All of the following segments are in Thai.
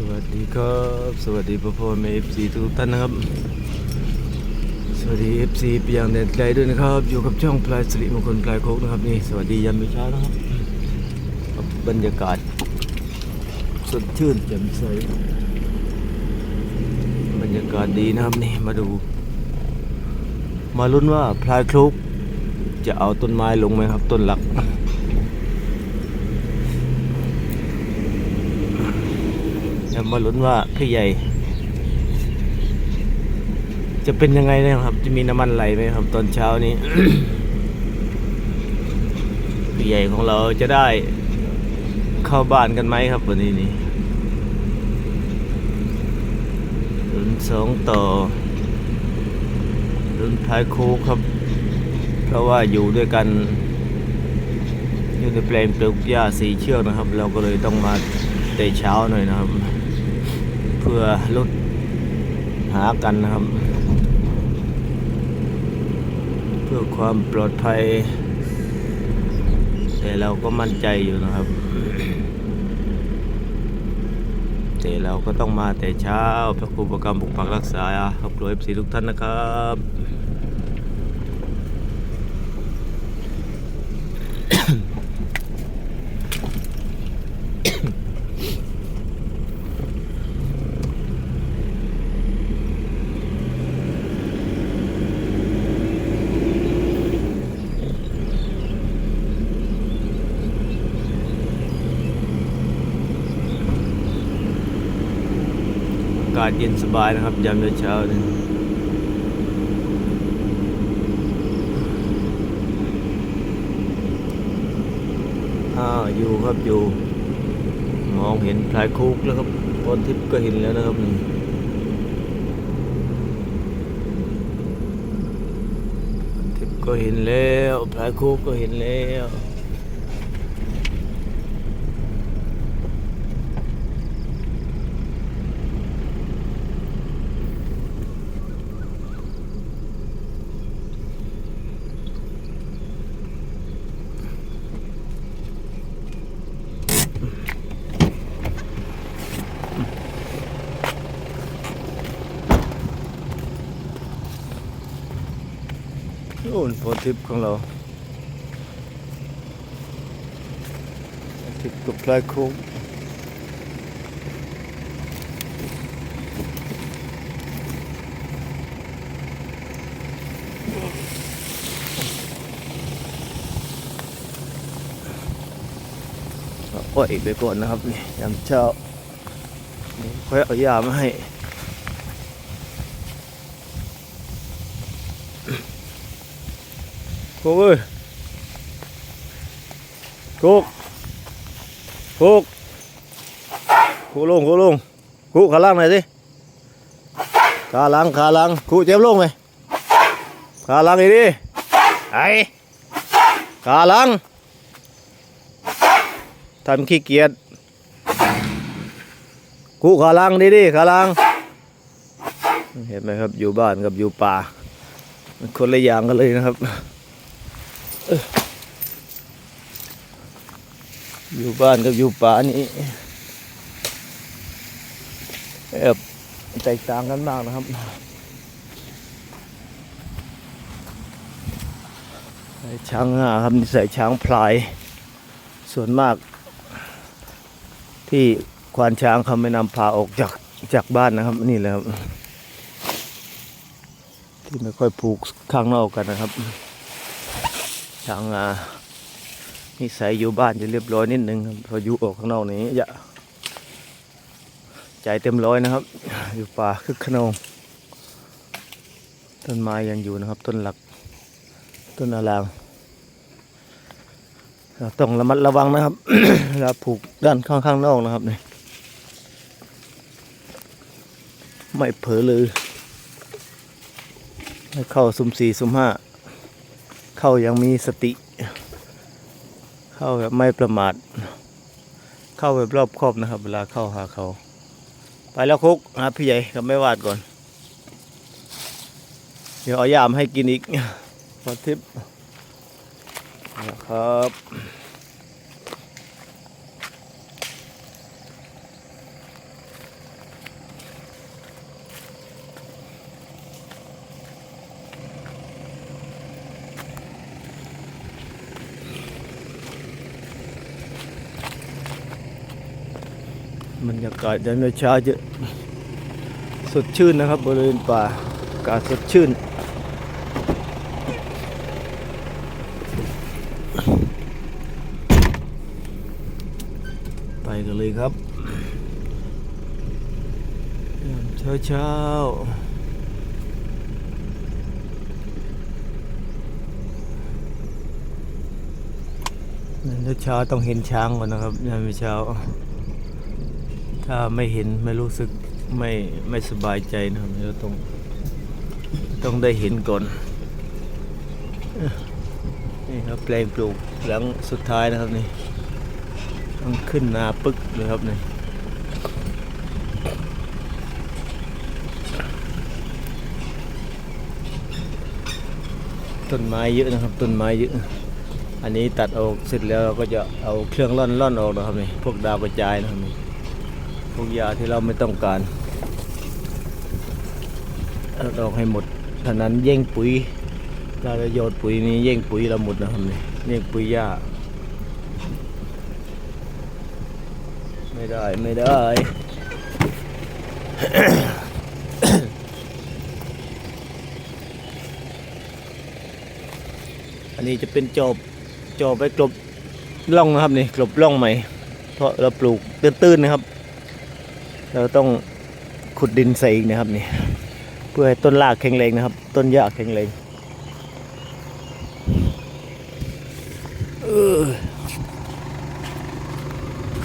สวัสดีครับ สวัสดีพ่อพ่อแม่เอฟซีทุกท่านนะครับ สวัสดีเอฟซีปีอย่างแดนไกลด้วยนะครับ อยู่กับช่องพลายสิริมงคลพลายโคกนะครับนี่สวัสดียามเช้านะครับกับบรรยากาศสดชื่นแจ่มใสบรรยากาศดีนะครับนี่มาดู มาลุ้นว่าพลายโคกจะเอาต้นไม้ลงไหมครับ ต้นหลัก จะมาลุ้นว่าพี่ใหญ่ จะเป็นยังไงนะครับ จะมีน้ำมันไหลไหมครับ ตอนเช้านี้พี่ใหญ่ของเราจะได้เข้าบ้านกันไหมครับวันนี้นี่รุ่นสองต่อรุ่นท้ายโค้กครับเพราะว่าอยู่ด้วยกัน อยู่ในแปลงปลูกหญ้าสีเชือกนะครับ เราก็เลยต้องมาแต่เช้าหน่อยนะครับ เพื่อลดหากันนะครับ เพื่อความปลอดภัย แต่เราก็มั่นใจอยู่นะครับ แต่เราก็ต้องมาแต่เช้าพระครูประกรรมปกปักรักษาครอบครัวเอฟซีทุกท่านนะครับ เย็นสบายนะครับ ยามเช้าๆนี่อ้าวอยู่ครับอยู่ มองเห็นพลายคุกแล้วครับพรทิพย์ก็เห็นแล้วนะครับนี่ทิพย์ก็เห็นแล้วพลายคุกก็เห็นแล้ว น่นโพทิพย์ของเราโพธิ์ทิพย์กับพลายโค้งอ่อยไปก่อนนะครับนี่ยามเช้าเดี๋ยวค่อยเอายามาให้ กูเอ้ยกูกูกูลงกูลงกูขาล่างหน่อยสิขาล่างขาล่างกูเจ็บลงไหมขาล่างอีดิไอ้ขาล่างทำขี้เกียจกูขาล่างดิดิขาล่างเห็นไหมครับอยู่บ้านกับอยู่ป่าคนละอย่างกันเลยนะครับ อยู่บ้านกับอยู่ป่านี่แอบแตกต่างกันมากนะครับช้างหน้าครับใส่ช้างพลาย ส่วนมาก ที่ควานช้างเขาไม่นำพาออกจากจากบ้านนะครับ นี่แหละครับ ที่ไม่ค่อยผูกข้างนอกกันนะครับ ช้างนิสัยอยู่บ้านจะเรียบร้อยนิดนึงพออยู่ออกข้างนอกนี้จะใจเต็มร้อยนะครับ อยู่ป่าคึกขนองต้นไม้ยังอยู่นะครับ ต้นหลัก ต้นอารางเรต้องระมัดระวังนะครับเวลาผูกด้านข้างข้างนอกนะครับนี่ไม่เผลอเลยให้เข้าสุ่มสี่สุ่มห้า เข้ายังมีสติ เข้าแบบไม่ประมาท เข้าแบบรอบครอบนะครับ เวลาเข้าหาเขา ไปแล้วคุกหาพี่ใหญ่กับแม่วาดก่อน เดี๋ยวเอายามให้กินอีกพอทิปนะครับ บรรยากาศยามเช้าจะสดชื่นนะครับบริเวณป่าอากาศสดชื่น ไปกันเลยครับเช้าเช้าเช้าต้องเห็นช้างก่อนนะครับยามเช้า ถ้าไม่เห็นไม่รู้สึกไม่ไม่สบายใจนะครับเราต้องต้องได้เห็นก่อน นี่ครับแปลงปลูกหลังสุดท้ายนะครับนี่ต้องขึ้นนาปึกเลยครับนี่ต้นไม้เยอะนะครับต้นไม้เยอะ อันนี้ตัดออกเสร็จแล้วเราก็จะเอาเครื่องร่อนร่อนออกนะครับนี่พวกดาวกระจายนะครับนี่ วกยาที่เราไม่ต้องการเอาออกให้หมดท่านั้นแย่งปุ๋ยถ้าเราโยนปุ๋ยนี้แย่งปุ๋ยเราหมดนะครับนี่แย่งปุ๋ยหญ้าไม่ได้ไม่ได้อันนี้จะเป็นจอบจอบไปกลบร่องนะครับนี่กลบร่องใหม่ เพราะเราปลูกตื้นๆนะครับ เราต้องขุดดินใส่อีกนะครับนี่เพื่อให้ต้นรากแข็งแรงนะครับ ต้นหญ้าแข็งแรง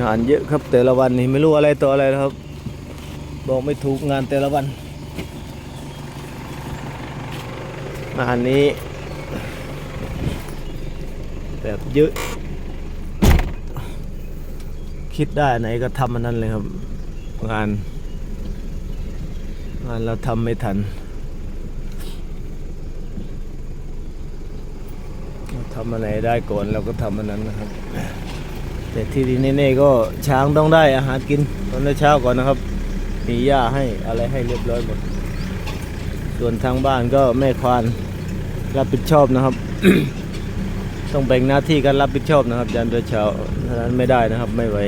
งานเยอะครับแต่ละวันนี่ไม่รู้อะไรต่ออะไรนะครับ บอกไม่ถูกงานแต่ละวันงานนี้ แบบเยอะ คิดได้ไหนก็ทำอันนั้นเลยครับ งาน งานเราทำไม่ทันทำอะไรได้ก่อนเราก็ทำอันนั้นนะครับ แต่ที่ดีแน่ๆก็ช้างต้องได้อาหารกินตอนเช้าก่อนนะครับ มีหญ้าให้อะไรให้เรียบร้อยหมด ส่วนทางบ้านก็แม่ควานรับผิดชอบนะครับ ต้องแบ่งหน้าที่กันรับผิดชอบนะครับยามเช้าถ้านั้นไม่ได้นะครับไม่ไหว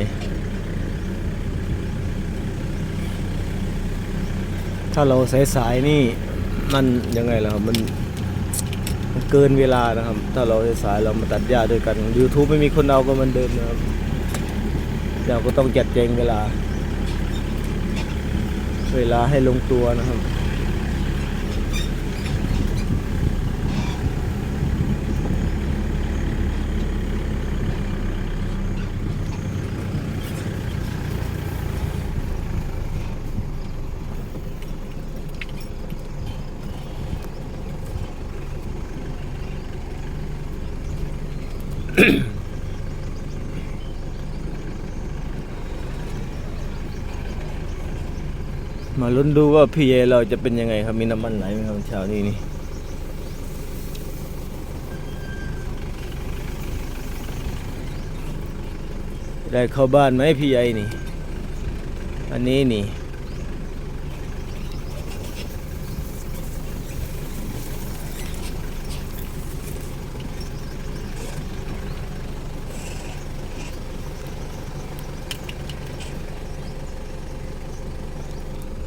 ถ้าเราสายๆนี่มันยังไงล่ะครับมันมันเกินเวลานะครับ ถ้าเราสายๆเรามาตัดหญ้าด้วยกัน YouTube ไม่มีคนเอาก็มันเดิมนะครับเราก็ต้องจัดแจงเวลา เวลาให้ลงตัวนะครับ มาลุ้นดูว่าพี่เอเราจะเป็นยังไงครับ มีน้ำมันไหลไหมครับเช้านี้นี่ได้เข้าบ้านไหมพี่ใหญ่นี่ อันนี้นี่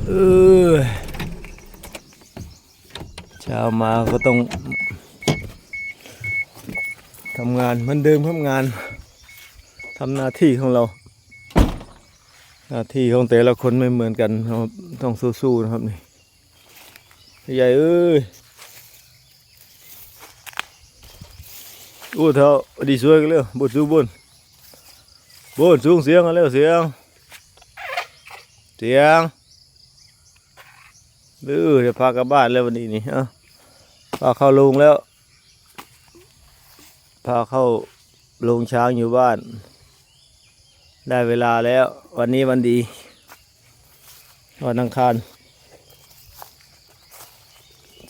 เออ เช้ามาก็ต้องทำงานเหมือนเดิมทำงานทำหน้าที่ของเรา หน้าที่ของแต่ละคนไม่เหมือนกันครับต้องสู้ๆนะครับนี่ใหญ่เอ้ยอู้เท่าดีสวยกันเลยบนสูงบนบนสูงเสียงกันเลยเสียงเสียงดื้อจะพากลับบ้านแล้ววันนี้นี่อ้า พาเข้าโรงแล้ว พาเข้าโรงช้างอยู่บ้าน ได้เวลาแล้ว วันนี้วันดี วันอังคาร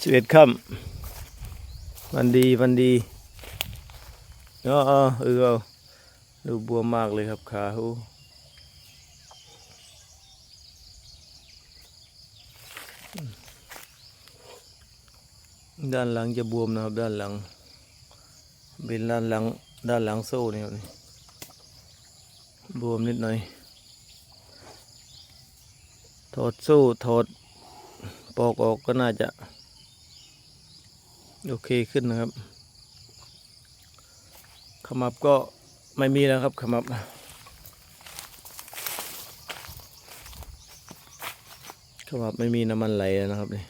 สิบเอ็ดค่ำวันดีวันดีเออเออเออดูบวมมากเลยครับขาหู ด้านหลังจะบวมนะครับ ด้านหลัง เป็นด้านหลัง ด้านหลังโซ่นี่ครับบวมนิดหน่อย ถอดสู้ถอดปอกออกก็น่าจะ โอเคขึ้นนะครับ ขมับก็ไม่มีแล้วครับขมับขมับไม่มีน้ำมันไหลแล้วนะครับนี่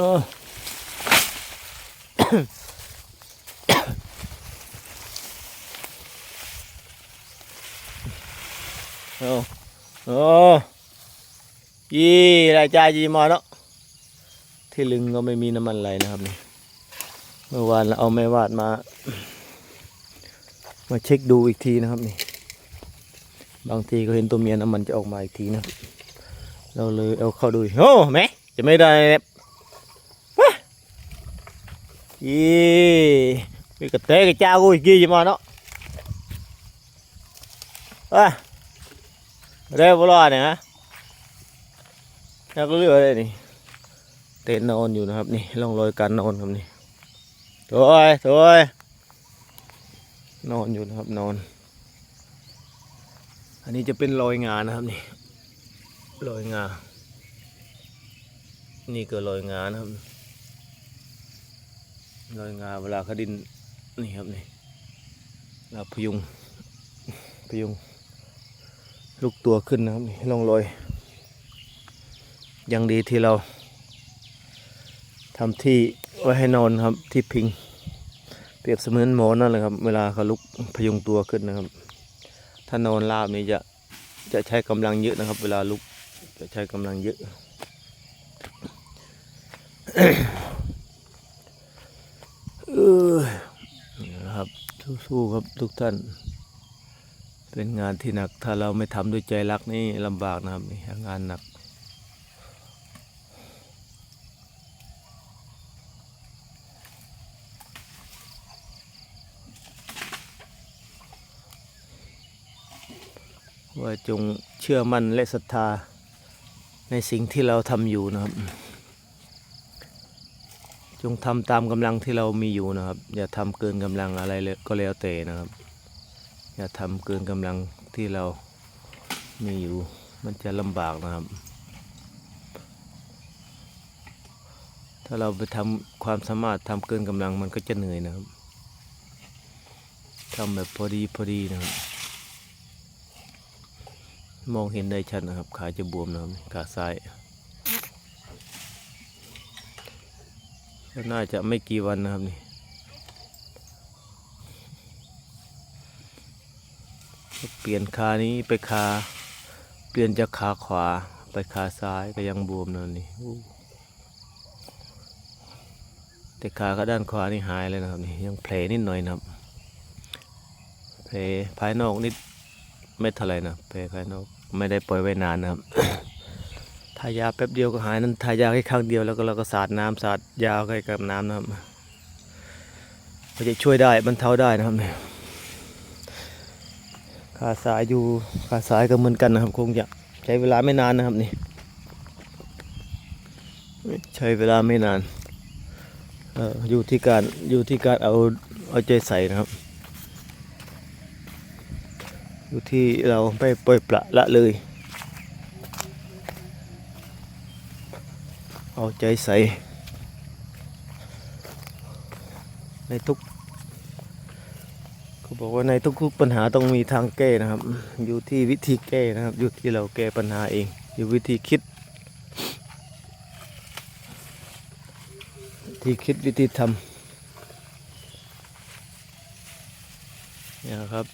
ออโอ้โอ้ยี่รายจ่ายยี่มอเนาะที่ลึงก็ไม่มีน้ำมันไหลนะครับนี่เมื่อวานเราเอาไม้วาดมา มาเช็คดูอีกทีนะครับนี่ บางทีก็เห็นตัวเมียน้ำมันจะออกมาอีกทีนะ เราเลยเอาเข้าดูโอ้แม่จะไม่ได้ ยี่กระเตะกระจ้ากูอีกยี่ยี่มอเนาะว้าเรียบร้อยเนี่ยฮะแล้วก็เลือเลยนี่เต็นนอนอยู่นะครับนี่ร่องรอยการนอนครับนี่ถอยถอยนอนอยู่นะครับนอน อันนี้จะเป็นรอยงานะครับนี่รอยงา นี่ก็รอยงานะครับ รอยงาเวลาเขาดินนี่ครับนี่เราพยุงพยุงลูกตัวขึ้นนะครับนี่ร่องรอยยังดีที่เราทำที่ไว้ให้นอนครับที่พิง เปรียบเสมือนหมอนนั่นแหละครับ เวลาเขาลุกพยุงตัวขึ้นนะครับ ถ้านอนราบนี่จะจะใช้กำลังเยอะนะครับ เวลาลุกจะใช้กำลังเยอะ ออนะครับสู้ๆครับทุกท่าน เป็นงานที่หนัก ถ้าเราไม่ทำด้วยใจรักนี่ลำบากนะครับงานหนักว่าจงเชื่อมั่นและศรัทธาในสิ่งที่เราทำอยู่นะครับ จงทำตามกำลังที่เรามีอยู่นะครับ อย่าทำเกินกำลังอะไรเลยก็แล้วแต่นะครับ อย่าทำเกินกำลังที่เรามีอยู่ มันจะลำบากนะครับ ถ้าเราไปทำความสามารถทำเกินกำลังมันก็จะเหนื่อยนะครับทำแบบพอดีพอดีนะครับ มองเห็นได้ชัดนะครับ ขาจะบวมนะครับขาซ้าย ก็น่าจะไม่กี่วันนะครับนี่เปลี่ยนขานี้ไปขาเปลี่ยนจากขาขวาไปขาซ้ายก็ยังบวมนะนี่แต่ขาก็ด้านขวานี่หายเลยนะครับนี่ยังแผลนิดหน่อยนะครับแผลภายนอกนิดไม่เท่าไรนะแผลภายนอกไม่ได้ปล่อยไว้นานนะครับ ทายาแป๊บเดียวก็หายนั้นทายาแค่ครั้งเดียวแล้วก็เราก็สาดน้ำสาดยาใกล้กับน้ำนะครับก็จะช่วยได้บรรเทาได้นะครับเนี่ยขาสายอยู่ขาสายก็เหมือนกันนะครับ คงจะใช้เวลาไม่นานนะครับนี่ใช้เวลาไม่นานออยู่ที่การอยู่ที่การเอาเอาใจใส่นะครับ อยู่ที่เราไม่ปล่อยปละละเลย เอาใจใส่ในทุกเขาบอกว่าในทุกๆปัญหาต้องมีทางแก้นะครับ อยู่ที่วิธีแก้นะครับ อยู่ที่เราแก้ปัญหาเอง อยู่วิธีคิดที่คิดวิธีทำเนี่ยครับ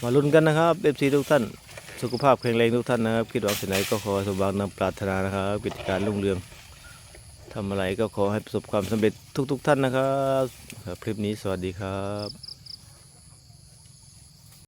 มาลุ้นกันนะครับเอฟซีทุกท่าน สุขภาพแข็งแรงทุกท่านนะครับ คิดหวังสิ่งไหนก็ขอสมหวังนำปรารถนานะครับกิจการรุ่งเรืองทำอะไรก็ขอให้ประสบความสำเร็จทุก ๆ ท่านนะครับครับคลิปนี้สวัสดีครับ